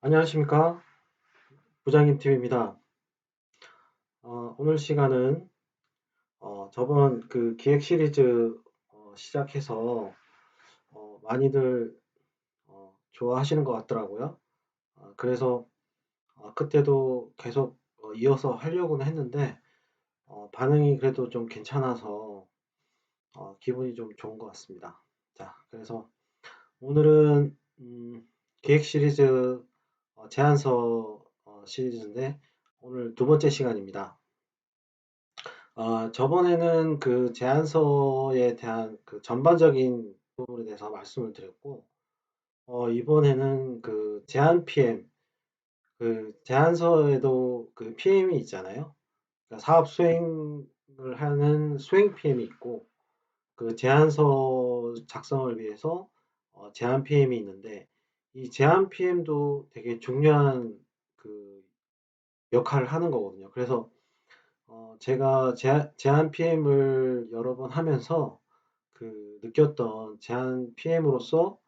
안녕하십니까? 부장님 팀입니다. 어, 오늘 시간은 어, 저번 그 기획 시리즈 어, 시작해서 어, 많이들 어, 좋아하시는 것 같더라고요. 어, 그래서 어, 그때도 계속 어, 이어서 하려고는 했는데 어, 반응이 그래도 좀 괜찮아서 어, 기분이 좀 좋은 것 같습니다. 자, 그래서 오늘은 음, 기획 시리즈 어, 제안서 어, 시리즈인데 오늘 두 번째 시간입니다. 어, 저번에는 그 제안서에 대한 그 전반적인 부분에 대해서 말씀을 드렸고, 어, 이번에는 그 제안 PM, 그 제안서에도 그 PM이 있잖아요. 그러니까 사업 수행을 하는 수행 PM이 있고, 그 제안서 작성을 위해서 어, 제안 PM이 있는데, 이 제안 PM도 되게 중요한 그 역할을 하는 거거든요. 그래서 어, 제가 제, 제안 PM을 여러 번 하면서 그 느꼈던 제안 PM으로서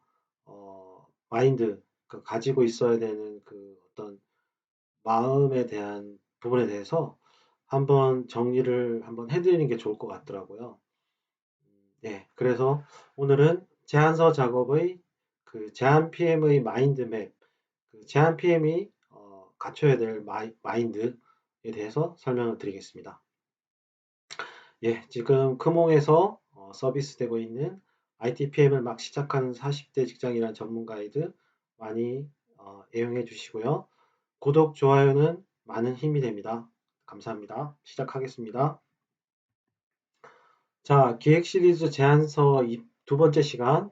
어, 마인드, 그 가지고 있어야 되는 그 어떤 마음에 대한 부분에 대해서 한번 정리를 한번 해드리는 게 좋을 것 같더라고요. 네, 그래서 오늘은 제안서 작업의 그 제안 PM의 마인드맵, 그 제안 PM이 어, 갖춰야 될 마이, 마인드에 대해서 설명을 드리겠습니다. 예, 지금 크몽에서 어, 서비스되고 있는 ITPM을 막 시작하는 40대 직장이란 전문 가이드 많이 어, 애용해 주시고요. 구독, 좋아요는 많은 힘이 됩니다. 감사합니다. 시작하겠습니다. 자, 기획 시리즈 제안서 두 번째 시간,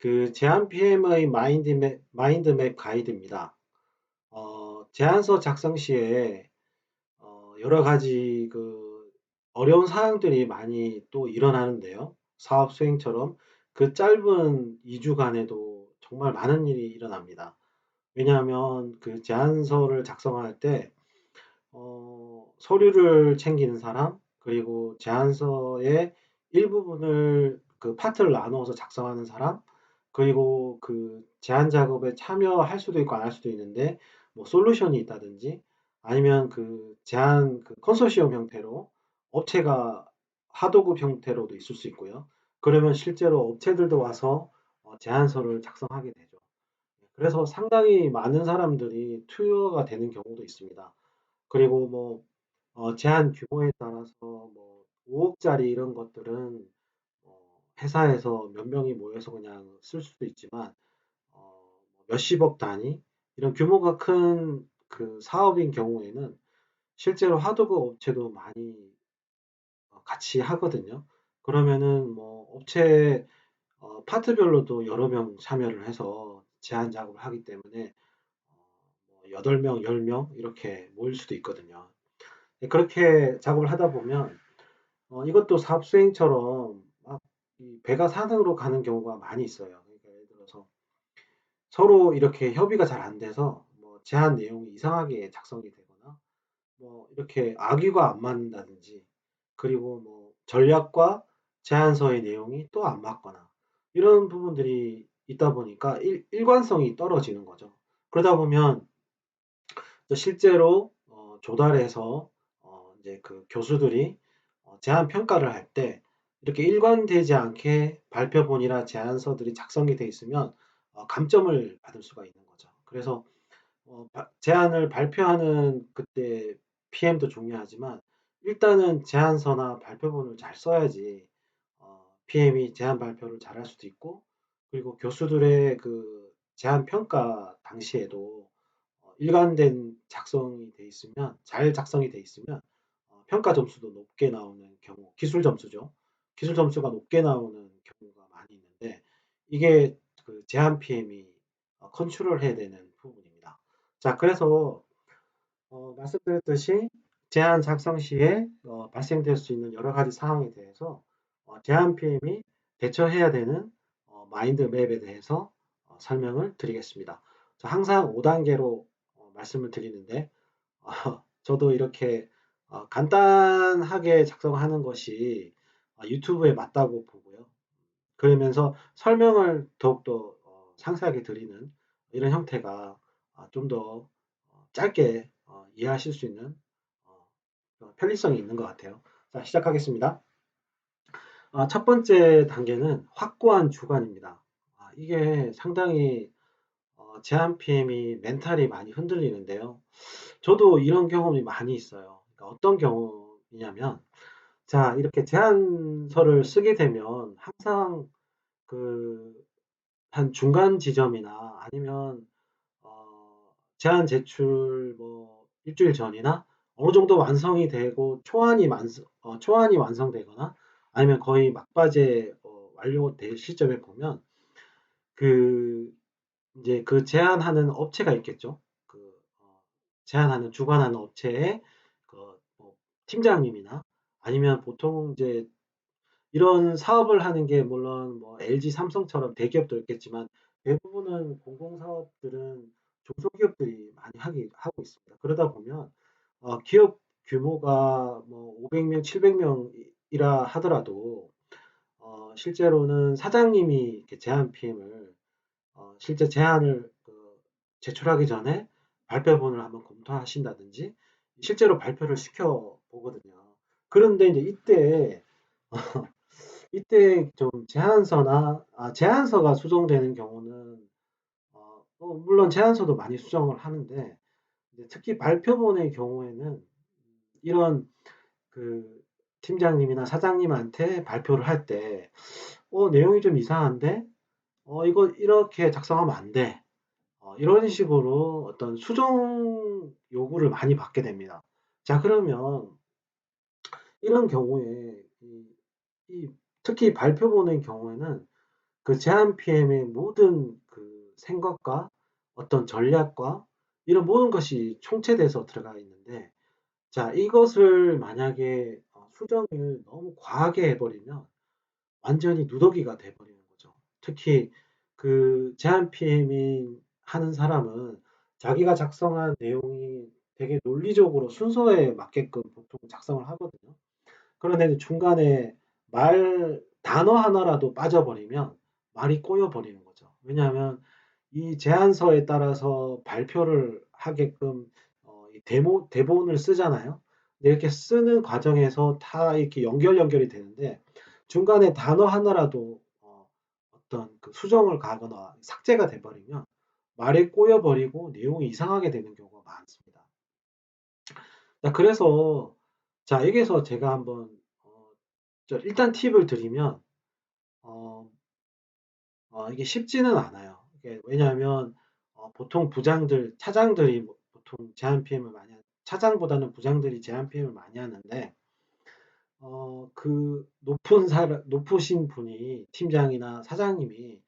그 제안 PM의 마인드맵, 마인드맵 가이드입니다. 어, 제안서 작성 시에 어, 여러 가지 그 어려운 사항들이 많이 또 일어나는데요. 사업 수행처럼 그 짧은 2주간에도 정말 많은 일이 일어납니다. 왜냐하면 그 제안서를 작성할 때 어, 서류를 챙기는 사람, 그리고 제안서의 일부분을 그 파트를 나누어서 작성하는 사람, 그리고 그 제안 작업에 참여할 수도 있고 안 할 수도 있는데, 뭐 솔루션이 있다든지, 아니면 그 제안 그 컨소시엄 형태로 업체가 하도급 형태로도 있을 수 있고요. 그러면 실제로 업체들도 와서 어, 제안서를 작성하게 되죠. 그래서 상당히 많은 사람들이 투여가 되는 경우도 있습니다. 그리고 뭐 어, 제한 규모에 따라서 뭐 5억짜리 이런 것들은 어, 회사에서 몇 명이 모여서 그냥 쓸 수도 있지만 어, 뭐 몇십억 단위 이런 규모가 큰 그 사업인 경우에는 실제로 하도급 업체도 많이 어, 같이 하거든요. 그러면은 뭐 업체 어, 파트별로도 여러 명 참여를 해서 제한 작업을 하기 때문에 어, 뭐 8명, 10명 이렇게 모일 수도 있거든요. 네, 그렇게 작업을 하다 보면 어, 이것도 사업 수행처럼 배가 산으로 가는 경우가 많이 있어요. 그러니까 예를 들어서 서로 이렇게 협의가 잘 안 돼서 뭐 제안 내용이 이상하게 작성이 되거나 뭐 이렇게 악유가 안 맞는다든지 그리고 뭐 전략과 제안서의 내용이 또 안 맞거나 이런 부분들이 있다 보니까 일, 일관성이 떨어지는 거죠. 그러다 보면 실제로 어, 조달해서 어, 이제 그 교수들이 어, 제안 평가를 할때 이렇게 일관되지 않게 발표본이나 제안서들이 작성이 돼 있으면 어, 감점을 받을 수가 있는 거죠. 그래서 어, 제안을 발표하는 그때 PM도 중요하지만 일단은 제안서나 발표본을 잘 써야지 어, PM이 제안 발표를 잘 할 수도 있고 그리고 교수들의 그 제안 평가 당시에도 어, 일관된 작성이 돼 있으면 잘 작성이 돼 있으면 어, 평가 점수도 높게 나오는 경우 기술 점수죠. 기술 점수가 높게 나오는 경우가 많이 있는데 이게 그 제한 PM이 어, 컨트롤 해야 되는 부분입니다. 자, 그래서 어, 말씀드렸듯이 제안 작성 시에 어, 발생될 수 있는 여러 가지 상황에 대해서 어, 제안 PM이 대처해야 되는 어, 마인드 맵에 대해서 어, 설명을 드리겠습니다. 자, 항상 5단계로 어, 말씀을 드리는데 어, 저도 이렇게 어, 간단하게 작성하는 것이 어, 유튜브에 맞다고 보고요. 그러면서 설명을 더욱더 어, 상세하게 드리는 이런 형태가 어, 좀더 어, 짧게 어, 이해하실 수 있는 편리성이 있는 것 같아요. 자, 시작하겠습니다. 아, 첫 번째 단계는 확고한 주관입니다. 아, 이게 상당히 어, 제한 PM이 멘탈이 많이 흔들리는데요. 저도 이런 경험이 많이 있어요. 그러니까 어떤 경우이냐면, 자, 이렇게 제안서를 쓰게 되면 항상 그, 한 중간 지점이나 아니면, 어, 제안 제출 뭐 일주일 전이나 어느 정도 완성이 되고 초안이 완성, 어, 초안이 완성되거나 아니면 거의 막바지에 어, 완료될 시점에 보면 그 이제 그 제안하는 업체가 있겠죠. 그 어, 제안하는 주관하는 업체의 그 뭐 팀장님이나 아니면 보통 이제 이런 사업을 하는 게 물론 뭐 LG, 삼성처럼 대기업도 있겠지만 대부분은 공공사업들은 중소기업들이 많이 하기 하고 있습니다. 그러다 보면 어, 기업 규모가 뭐 500명, 700명이라 하더라도 어, 실제로는 사장님이 이렇게 제안 PM을 어, 실제 제안을 그 제출하기 전에 발표본을 한번 검토하신다든지 실제로 발표를 시켜 보거든요. 그런데 이제 이때 이때 좀 제안서나 아, 제안서가 수정되는 경우는 어, 어, 물론 제안서도 많이 수정을 하는데 특히 발표본의 경우에는 이런 그 팀장님이나 사장님한테 발표를 할 때, 어, 내용이 좀 이상한데, 어, 이거 이렇게 작성하면 안 돼. 어, 이런 식으로 어떤 수정 요구를 많이 받게 됩니다. 자, 그러면 이런 경우에 이, 이 특히 발표본의 경우에는 그 제안 PM의 모든 그 생각과 어떤 전략과 이런 모든 것이 총체돼서 들어가 있는데 자, 이것을 만약에 어, 수정을 너무 과하게 해버리면 완전히 누더기가 돼버리는 거죠. 특히 그 제한 PM이 하는 사람은 자기가 작성한 내용이 되게 논리적으로 순서에 맞게끔 보통 작성을 하거든요. 그런데 중간에 말 단어 하나라도 빠져버리면 말이 꼬여버리는 거죠. 왜냐하면 이 제안서에 따라서 발표를 하게끔 어, 데모, 대본을 쓰잖아요. 이렇게 쓰는 과정에서 다 이렇게 연결 연결이 되는데 중간에 단어 하나라도 어, 어떤 그 수정을 가거나 삭제가 돼버리면 말이 꼬여버리고 내용이 이상하게 되는 경우가 많습니다. 자, 그래서 자 여기서 제가 한번 어, 일단 팁을 드리면 어, 어, 이게 쉽지는 않아요. 왜냐하면 어, 보통 부장들, 차장들이 보통 제한 PM을 많이 하는, 차장보다는 부장들이 제한 PM을 많이 하는데 어, 그 높은 사람, 높으신 분이 팀장이나 사장님이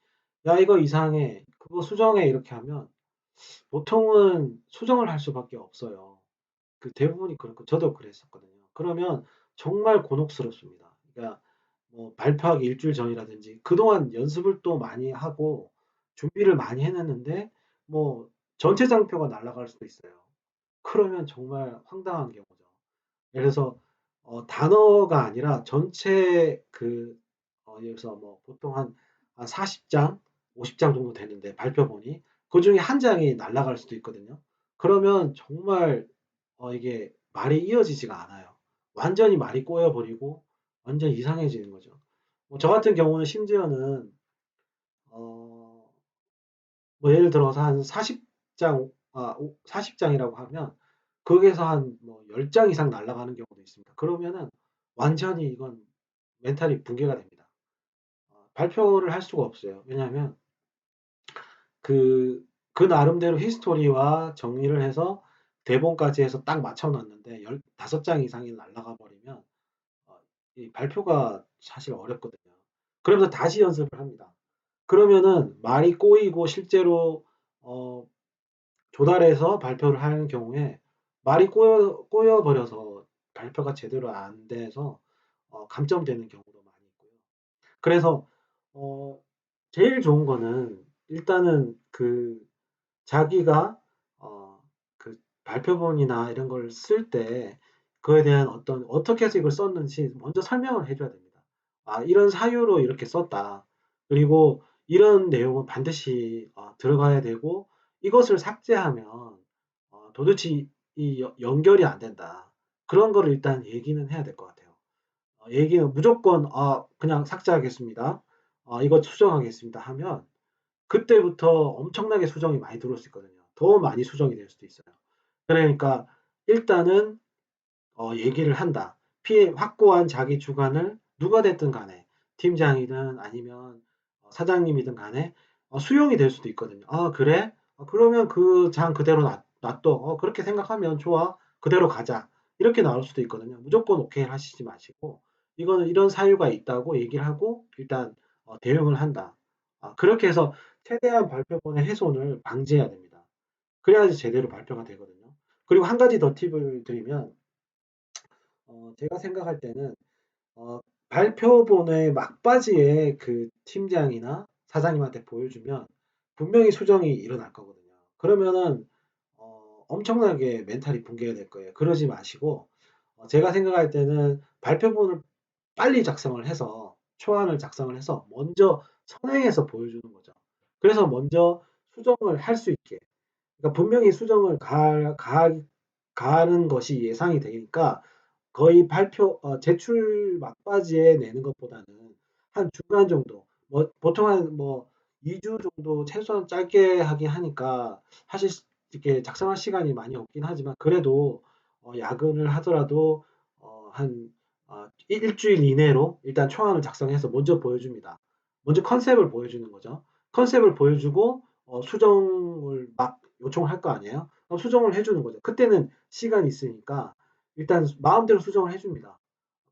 야 이거 이상해, 그거 수정해 이렇게 하면 보통은 수정을 할 수밖에 없어요. 그 대부분이 그렇고 저도 그랬었거든요. 그러면 정말 곤혹스럽습니다. 그러니까 뭐 발표하기 일주일 전이라든지 그동안 연습을 또 많이 하고 준비를 많이 해놨는데 뭐 전체 장표가 날아갈 수도 있어요. 그러면 정말 황당한 경우죠. 들어서 어, 단어가 아니라 전체 그 어, 여기서 뭐 보통 한, 한 40장, 50장 정도 되는데 발표본이 그 중에 한 장이 날아갈 수도 있거든요. 그러면 정말 어, 이게 말이 이어지지가 않아요. 완전히 말이 꼬여버리고 완전 이상해지는 거죠. 뭐 저 같은 경우는 심지어는 어, 뭐 예를 들어서 한 40장, 아, 40장이라고 하면 거기에서 한 뭐 10장 이상 날아가는 경우도 있습니다. 그러면은 완전히 이건 멘탈이 붕괴가 됩니다. 어, 발표를 할 수가 없어요. 왜냐하면 그, 그 나름대로 히스토리와 정리를 해서 대본까지 해서 딱 맞춰놨는데 15장 이상이 날아가 버리면 어, 이 발표가 사실 어렵거든요. 그러면서 다시 연습을 합니다. 그러면은 말이 꼬이고 실제로 어, 조달해서 발표를 하는 경우에 말이 꼬여, 꼬여 버려서 발표가 제대로 안 돼서 어, 감점되는 경우도 많이 있고요. 그래서 어, 제일 좋은 거는 일단은 그 자기가 발표본이나 이런 걸 쓸 때 그에 대한 어떤 어떻게 해서 이걸 썼는지 먼저 설명을 해줘야 됩니다. 아 이런 사유로 이렇게 썼다. 그리고 이런 내용은 반드시 어, 들어가야 되고 이것을 삭제하면 어, 도대체 이 연결이 안 된다. 그런 거를 일단 얘기는 해야 될 것 같아요. 어, 얘기는 무조건 아, 그냥 삭제하겠습니다. 어, 이거 수정하겠습니다 하면 그때부터 엄청나게 수정이 많이 들어올 수 있거든요. 더 많이 수정이 될 수도 있어요. 그러니까 일단은 어, 얘기를 한다. 피해 확고한 자기 주관을 누가 됐든 간에 팀장이든 아니면 어, 사장님이든 간에 어, 수용이 될 수도 있거든요. 아 그래? 어, 그러면 그 장 그대로 놔, 놔둬. 어, 그렇게 생각하면 좋아. 그대로 가자. 이렇게 나올 수도 있거든요. 무조건 오케이 하시지 마시고 이거는 이런 사유가 있다고 얘기를 하고 일단 어, 대응을 한다. 아, 그렇게 해서 최대한 발표본의 훼손을 방지해야 됩니다. 그래야지 제대로 발표가 되거든요. 그리고 한 가지 더 팁을 드리면 어, 제가 생각할 때는 어, 발표본의 막바지에 그 팀장이나 사장님한테 보여주면 분명히 수정이 일어날 거거든요. 그러면은 어, 엄청나게 멘탈이 붕괴가 될 거예요. 그러지 마시고 어, 제가 생각할 때는 발표본을 빨리 작성을 해서 초안을 작성을 해서 먼저 선행해서 보여주는 거죠. 그래서 먼저 수정을 할 수 있게. 그러니까 분명히 수정을 가, 가, 가는 것이 예상이 되니까 거의 발표 어, 제출 막바지에 내는 것보다는 한 중간 정도 뭐 보통 한 뭐 2주 정도 최소한 짧게 하긴 하니까 사실 이렇게 작성할 시간이 많이 없긴 하지만 그래도 어, 야근을 하더라도 어, 한 어, 일주일 이내로 일단 초안을 작성해서 먼저 보여줍니다. 먼저 컨셉을 보여주는 거죠. 컨셉을 보여주고 어, 수정을 막 요청할 거 아니에요? 수정을 해주는 거죠. 그때는 시간이 있으니까 일단 마음대로 수정을 해줍니다.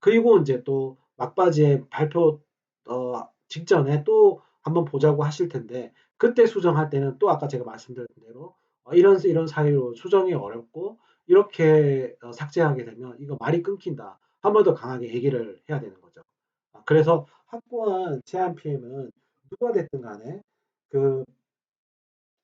그리고 이제 또 막바지에 발표 어, 직전에 또 한번 보자고 하실 텐데 그때 수정할 때는 또 아까 제가 말씀드린 대로 어, 이런 이런 사유로 수정이 어렵고 이렇게 어, 삭제하게 되면 이거 말이 끊긴다. 한 번 더 강하게 얘기를 해야 되는 거죠. 아, 그래서 확고한 제한 PM은 누가 됐든 간에 그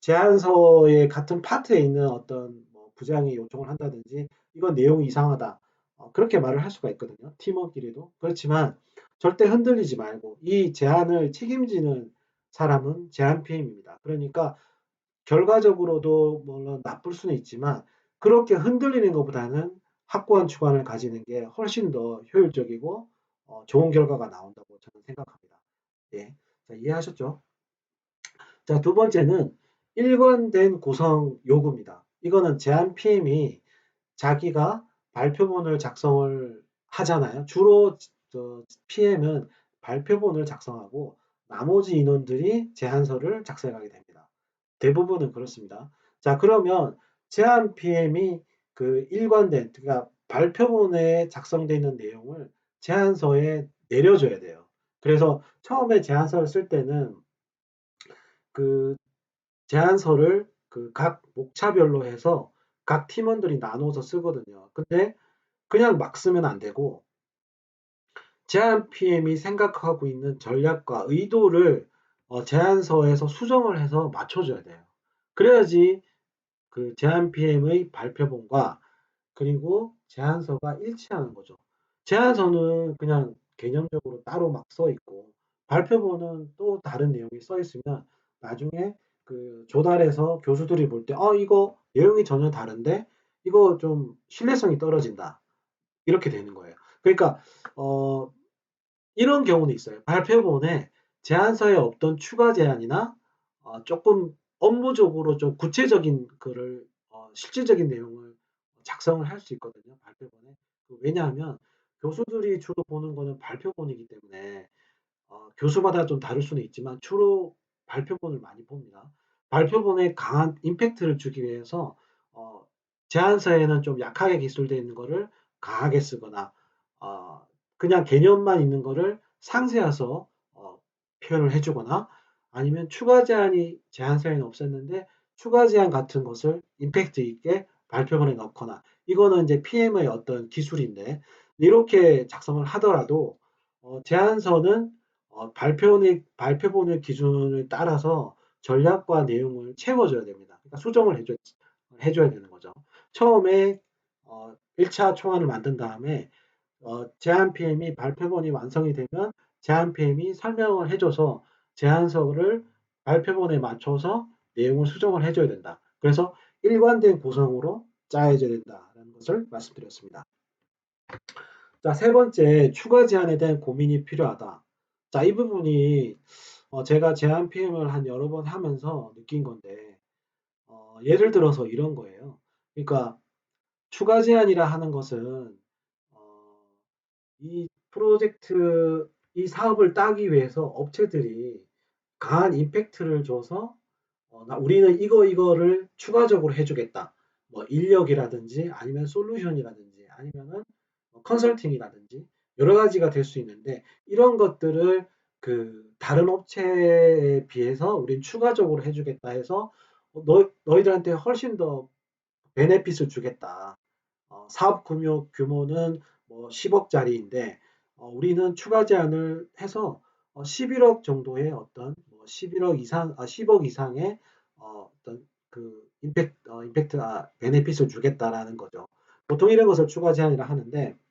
제안서의 같은 파트에 있는 어떤 뭐 부장이 요청을 한다든지 이건 내용이 이상하다. 어, 그렇게 말을 할 수가 있거든요. 팀원끼리도. 그렇지만 절대 흔들리지 말고 이 제안을 책임지는 사람은 제안 PM입니다. 그러니까 결과적으로도 물론 나쁠 수는 있지만 그렇게 흔들리는 것보다는 확고한 주관을 가지는 게 훨씬 더 효율적이고 어, 좋은 결과가 나온다고 저는 생각합니다. 예. 자, 이해하셨죠? 자, 두 번째는 일관된 구성 요구입니다. 이거는 제안 PM이 자기가 발표본을 작성을 하잖아요. 주로 PM은 발표본을 작성하고 나머지 인원들이 제안서를 작성하게 됩니다. 대부분은 그렇습니다. 자, 그러면 제안 PM이 그 일관된, 그러니까 발표본에 작성되어 있는 내용을 제안서에 내려줘야 돼요. 그래서 처음에 제안서를 쓸 때는 그 제안서를 그 각 목차별로 해서 각 팀원들이 나눠서 쓰거든요. 근데 그냥 막 쓰면 안 되고 제안 PM이 생각하고 있는 전략과 의도를 어, 제안서에서 수정을 해서 맞춰줘야 돼요. 그래야지 그 제안 PM의 발표본과 그리고 제안서가 일치하는 거죠. 제안서는 그냥 개념적으로 따로 막 써 있고 발표본은 또 다른 내용이 써 있으면 나중에 그 조달해서 교수들이 볼 때, 어, 이거 내용이 전혀 다른데, 이거 좀 신뢰성이 떨어진다. 이렇게 되는 거예요. 그러니까, 어, 이런 경우는 있어요. 발표본에 제안서에 없던 추가 제안이나, 어, 조금 업무적으로 좀 구체적인 글을, 어, 실질적인 내용을 작성을 할 수 있거든요. 발표본에. 왜냐하면 교수들이 주로 보는 거는 발표본이기 때문에, 어, 교수마다 좀 다를 수는 있지만 주로 발표본을 많이 봅니다. 발표본에 강한 임팩트를 주기 위해서 어, 제안서에는 좀 약하게 기술되어 있는 거를 강하게 쓰거나 어, 그냥 개념만 있는 거를 상세해서 어, 표현을 해주거나 아니면 추가 제안이 제안서에는 없었는데 추가 제안 같은 것을 임팩트 있게 발표본에 넣거나 이거는 이제 PM의 어떤 기술인데 이렇게 작성을 하더라도 어, 제안서는 어, 발표본의, 발표본의 기준을 따라서 전략과 내용을 채워줘야 됩니다. 그러니까 수정을 해줘, 해줘야 되는 거죠. 처음에 어, 1차 초안을 만든 다음에 어, 제안 PM이 발표본이 완성이 되면 제안 PM이 설명을 해줘서 제안서를 발표본에 맞춰서 내용을 수정을 해줘야 된다. 그래서 일관된 구성으로 짜여져야 된다는 것을 말씀드렸습니다. 자, 세 번째, 추가 제한에 대한 고민이 필요하다. 자, 이 부분이 어, 제가 제한 PM을 한 여러 번 하면서 느낀 건데, 어, 예를 들어서 이런 거예요. 그러니까 추가 제한이라 하는 것은 어, 이 프로젝트, 이 사업을 따기 위해서 업체들이 강한 임팩트를 줘서 어, 나 우리는 이거 이거를 추가적으로 해주겠다. 뭐 인력이라든지 아니면 솔루션이라든지 아니면은 뭐 컨설팅이라든지 여러 가지가 될 수 있는데 이런 것들을 그 다른 업체에 비해서 우린 추가적으로 해주겠다 해서 어, 너, 너희들한테 훨씬 더 베네핏을 주겠다. 어, 사업 규모, 규모는 뭐 10억짜리인데 어, 우리는 추가 제한을 해서 어, 11억 정도의 어떤 뭐 11억 이상, 아, 10억 이상의 어, 어떤 그 임팩트, 어, 임팩트, 아, 베네핏을 주겠다라는 거죠. 보통 이런 것을 추가 제한이라 하는데, 자,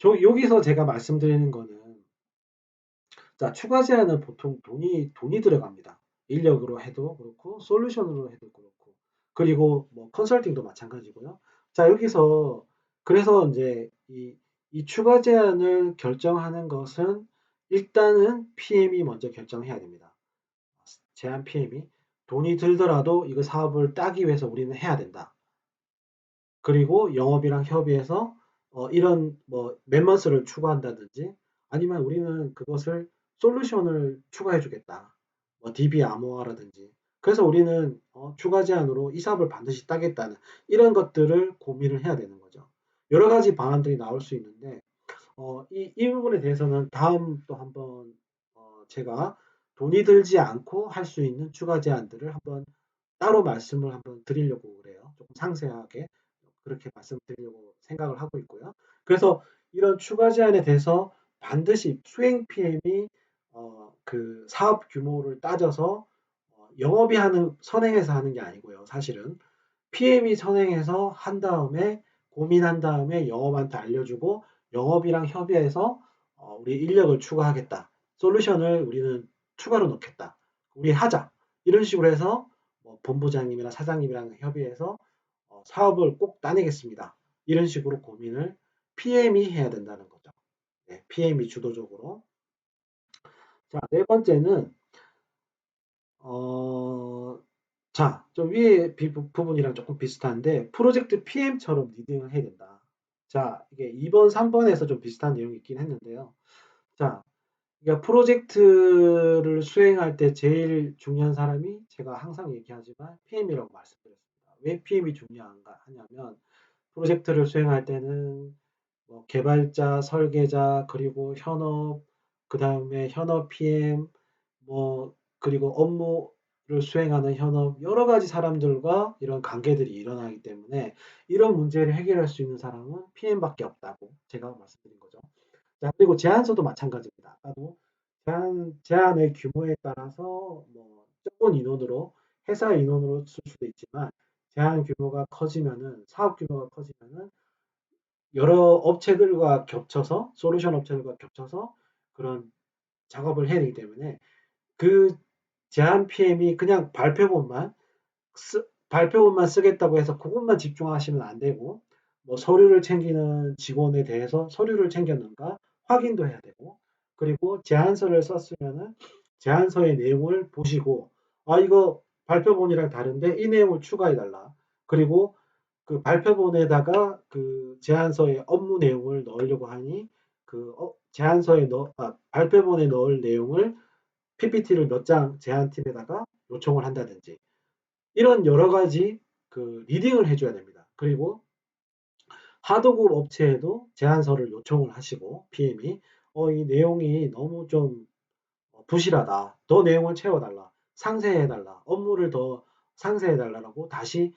저, 여기서 제가 말씀드리는 거는, 자, 추가 제한은 보통 돈이, 돈이 들어갑니다. 인력으로 해도 그렇고, 솔루션으로 해도 그렇고, 그리고 뭐 컨설팅도 마찬가지고요. 자, 여기서, 그래서 이제 이, 이 추가 제한을 결정하는 것은 일단은 PM이 먼저 결정해야 됩니다. 제한 PM이 돈이 들더라도 이거 사업을 따기 위해서 우리는 해야 된다. 그리고 영업이랑 협의해서 어, 이런 뭐 멤버스를 추가한다든지 아니면 우리는 그것을 솔루션을 추가해 주겠다. 뭐 DB 암호화라든지. 그래서 우리는 어, 추가 제한으로 이 사업을 반드시 따겠다는 이런 것들을 고민을 해야 되는 거죠. 여러 가지 방안들이 나올 수 있는데 어, 이, 이 부분에 대해서는 다음 또 한번 어, 제가 돈이 들지 않고 할 수 있는 추가 제한들을 한번 따로 말씀을 한번 드리려고 그래요. 조금 상세하게 그렇게 말씀드리려고 생각을 하고 있고요. 그래서 이런 추가 제한에 대해서 반드시 수행 PM이 어, 그 사업 규모를 따져서 어, 영업이 하는 선행해서 하는 게 아니고요. 사실은 PM이 선행해서 한 다음에 고민한 다음에 영업한테 알려주고 영업이랑 협의해서 어, 우리 인력을 추가하겠다. 솔루션을 우리는 추가로 넣겠다. 우리 하자. 이런 식으로 해서 뭐 본부장님이나 사장님이랑 협의해서 어, 사업을 꼭 따내겠습니다. 이런 식으로 고민을 PM이 해야 된다는 거죠. 네, PM이 주도적으로. 자, 네 번째는 어, 자, 좀 위에 부분이랑 조금 비슷한데 프로젝트 PM처럼 리딩을 해야 된다. 자, 이게 2번, 3번에서 좀 비슷한 내용이 있긴 했는데요. 자, 그러니까 프로젝트를 수행할 때 제일 중요한 사람이 제가 항상 얘기하지만 PM이라고 말씀드렸습니다. 왜 PM이 중요한가 하냐면 프로젝트를 수행할 때는 뭐 개발자, 설계자, 그리고 현업, 그 다음에 현업 PM, 뭐 그리고 업무를 수행하는 현업 여러 가지 사람들과 이런 관계들이 일어나기 때문에 이런 문제를 해결할 수 있는 사람은 PM밖에 없다고 제가 말씀드린 거죠. 자, 그리고 제안서도 마찬가지입니다. 아까도 제안, 제안의 규모에 따라서 뭐 적은 인원으로 회사 인원으로 쓸 수도 있지만 제안 규모가 커지면은 사업 규모가 커지면은 여러 업체들과 겹쳐서 솔루션 업체들과 겹쳐서 그런 작업을 해야 되기 때문에 그 제안 PM이 그냥 발표본만 쓰, 발표본만 쓰겠다고 해서 그것만 집중하시면 안 되고 뭐 서류를 챙기는 직원에 대해서 서류를 챙겼는가 확인도 해야 되고 그리고 제안서를 썼으면은 제안서의 내용을 보시고 아 이거 발표본이랑 다른데 이 내용을 추가해 달라. 그리고 그 발표본에다가 그 제안서의 업무 내용을 넣으려고 하니 그 어, 제안서에 넣 아, 발표본에 넣을 내용을 PPT를 몇 장 제안팀에다가 요청을 한다든지 이런 여러 가지 그 리딩을 해줘야 됩니다. 그리고 하도급 업체에도 제안서를 요청을 하시고 PM이 어, 이 내용이 너무 좀 어, 부실하다. 더 내용을 채워달라. 상세해달라. 업무를 더 상세해달라고 다시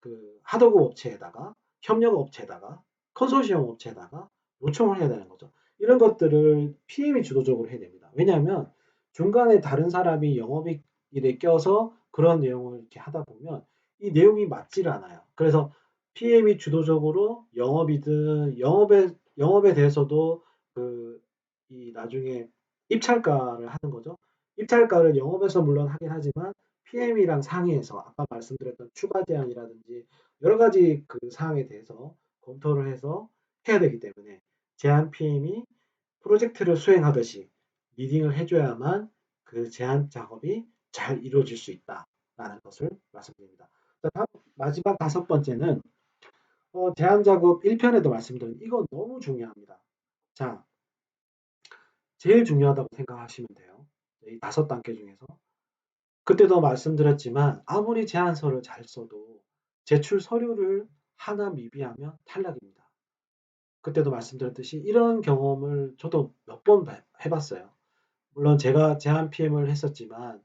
그 하도급 업체에다가 협력 업체에다가 컨소시엄 업체에다가 요청을 해야 되는 거죠. 이런 것들을 PM이 주도적으로 해야 됩니다. 왜냐하면 중간에 다른 사람이 영업일에 껴서 그런 내용을 이렇게 하다 보면 이 내용이 맞질 않아요. 그래서 PM이 주도적으로 영업이든 영업에 영업에 대해서도 그 이 나중에 입찰가를 하는 거죠. 입찰가를 영업에서 물론 하긴 하지만 PM이랑 상의해서 아까 말씀드렸던 추가 제안이라든지 여러 가지 그 사항에 대해서 검토를 해서 해야 되기 때문에 제안 PM이 프로젝트를 수행하듯이 리딩을 해줘야만 그 제안 작업이 잘 이루어질 수 있다라는 것을 말씀드립니다. 다음 마지막 다섯 번째는 어, 제안 작업 1편에도 말씀드린 이건 너무 중요합니다. 자, 제일 중요하다고 생각하시면 돼요. 이 다섯 단계 중에서. 그때도 말씀드렸지만 아무리 제안서를 잘 써도 제출 서류를 하나 미비하면 탈락입니다. 그때도 말씀드렸듯이 이런 경험을 저도 몇 번 해봤어요. 물론 제가 제안 PM을 했었지만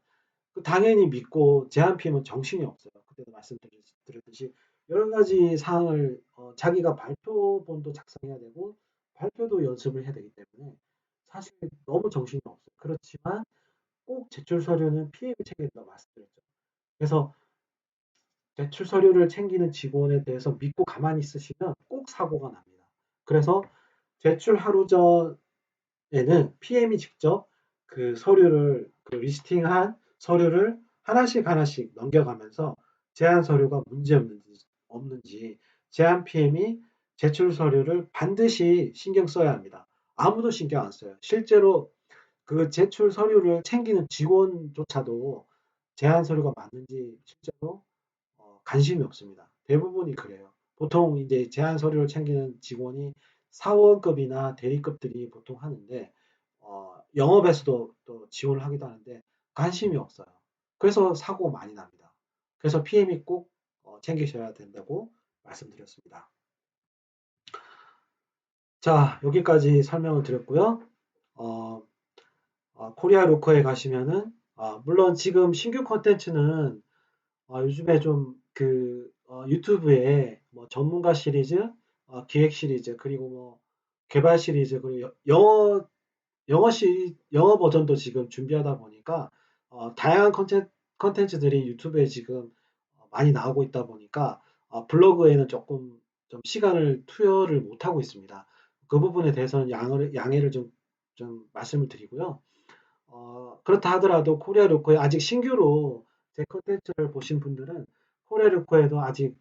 그 당연히 믿고 제안 PM은 정신이 없어요. 그때도 말씀드렸듯이 여러 가지 사항을 어, 자기가 발표본도 작성해야 되고 발표도 연습을 해야 되기 때문에 사실 너무 정신이 없어요. 그렇지만 꼭 제출 서류는 PM이 된다고 말씀드렸죠. 그래서 제출 서류를 챙기는 직원에 대해서 믿고 가만히 있으시면 꼭 사고가 납니다. 그래서 제출 하루 전에는 PM이 직접 그 서류를 그 리스팅한 서류를 하나씩 하나씩 넘겨가면서 제안 서류가 문제 없는지, 없는지 제안 PM이 제출 서류를 반드시 신경 써야 합니다. 아무도 신경 안 써요. 실제로 그 제출 서류를 챙기는 직원조차도 제안 서류가 맞는지 실제로 어, 관심이 없습니다. 대부분이 그래요. 보통 이제 제안 서류를 챙기는 직원이 사원급이나 대리급들이 보통 하는데 어, 영업에서도 또 지원을 하기도 하는데 관심이 없어요. 그래서 사고 많이 납니다. 그래서 PM이 꼭 어, 챙기셔야 된다고 말씀드렸습니다. 자, 여기까지 설명을 드렸고요. 어, 어, 코리아 로커에 가시면은 어, 물론 지금 신규 콘텐츠는 어, 요즘에 좀그 어, 유튜브에 뭐 전문가 시리즈, 어, 기획 시리즈, 그리고 뭐 개발 시리즈, 그리고 영어 영어 시 영어 버전도 지금 준비하다 보니까 어, 다양한 컨텐, 컨텐츠들이 유튜브에 지금 많이 나오고 있다 보니까 어, 블로그에는 조금 좀 시간을 투여를 못 하고 있습니다. 그 부분에 대해서는 양을, 양해를 좀, 좀 말씀을 드리고요. 어, 그렇다 하더라도 코리아 루코에 아직 신규로 제 컨텐츠를 보신 분들은 코리아 루코에도 아직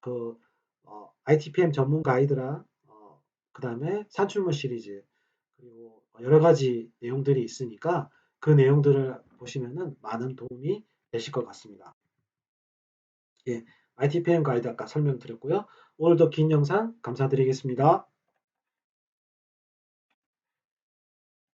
그 어, ITPM 전문 가이드랑 어, 그 다음에 산출물 시리즈 그리고 여러 가지 내용들이 있으니까 그 내용들을 보시면은 많은 도움이 되실 것 같습니다. 예, ITPM 가이드 아까 설명드렸고요. 오늘도 긴 영상 감사드리겠습니다.